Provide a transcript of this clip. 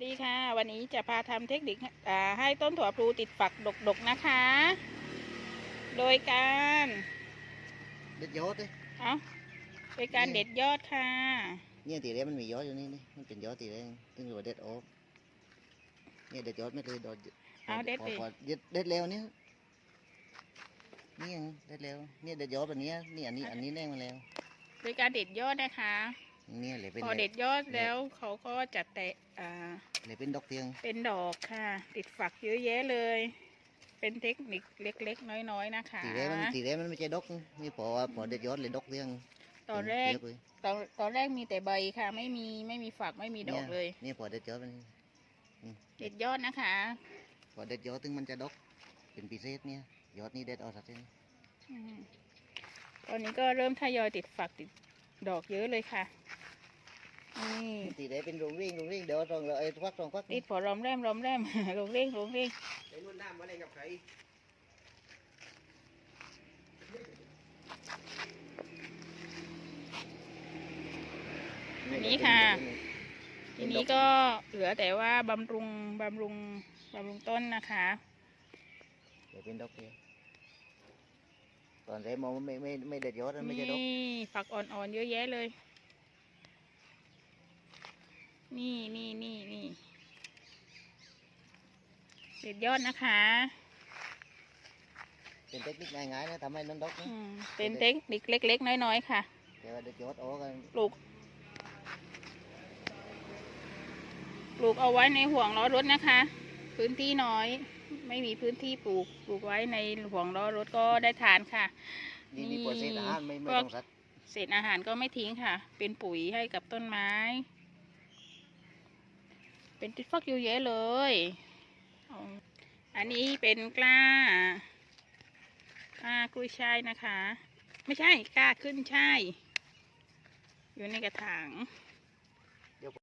สดีค่ะ วันนี้จะพาทำเทคนิคอ่าให้ต้นถั่วพลูติดฝักดกๆนะคะ โดยการเด็ดยอดเลยเอาโดยการเด็ดยอดค่ะ เนี่ยตีแรกมันมียอดอยู่นี่นี่มันเป็นยอดตีแรกซึ่งเราเด็ดออกเนี่ยเด็ดยอดไม่เคยโดนเอาเด็ดพอเลยพอเด็ดเด็ดแล้วเนี่ยนี่ยังเด็ดแล้วเนี่ยเด็ดยอดแบบเนี้ยนี่อันนี้อันนี้แน่มาแล้วโดยการเด็ดยอดนะคะ เนี่ยเลยเป็นพอเด็ดยอดแล้วเขาก็จะแตะอ่าเลยเป็นดอกเตียงเป็นดอกค่ะ ติดฝักเยอะแยะเลย เป็นเทคนิคเล็กๆ น้อยๆนะคะตีแรกมันตีแรกมันไม่ใช่ดอกนี่พอพอเด็ดยอดเลยดอกเตียงตอนแรกเยะเลยตอนตอนแรกมีแต่ใบค่ะ ไม่มีไม่มีฝักไม่มีดอกเลยเนี่ยพอเด็ดยอดมันเด็ดยอดนะคะ พอเด็ดยอดถึงมันจะดอกเป็นพิเศษเนี่ยยอดนี่เด็ดเอาสักทีอืมตอนนี้ก็เริ่มทยอยติดฝักติดดอกเยอะเลยค่ะ นี่ตีแรกเป็นโรงเร่งโรงเร่งเดี๋ยวตรงเราไอ้ควักตรงควักติดพอรอมแรมรอมแรมลงเร่งลงเร่งไอ้นุ่นน้ำมาเล่นกับใครอันนี้ค่ะ ทีนี้ก็เหลือแต่ว่าบำรุงบำรุงบำรุงต้นนะคะ เดี๋ยวเป็นดอกเดียวตอนแรกมองว่าไม่ไม่ไม่เด็ดยอดนะไม่ใช่ดอกนี่ฝักอ่อนๆเยอะแยะเลย นี่นี่นี่นี่เด็ดยอดนะคะ เป็นเทคนิคง่ายๆนะทำให้นั่นดอกนะอืมเป็นเทคนิคเล็กๆ น้อยๆ ค่ะ เดี๋ยวเด็ดยอดออกกันปลูก ปลูกเอาไว้ในห่วงล้อรถนะคะ พื้นที่น้อย ไม่มีพื้นที่ปลูก ปลูกไว้ในห่วงล้อรถก็ได้ทานค่ะ นี่นี่นี่เปอร์เซ็นต์อาหารไม่ไม่พวกต้องสัตว์ เศษอาหารก็ไม่ทิ้งค่ะ เป็นปุ๋ยให้กับต้นไม้ เป็นติดฟักเยอะแยะเลยอาอันนี้เป็นกล้ากล้ากล้วยช่ายนะคะ ไม่ใช่กล้าขึ้นช่ายอยู่ในกระถาง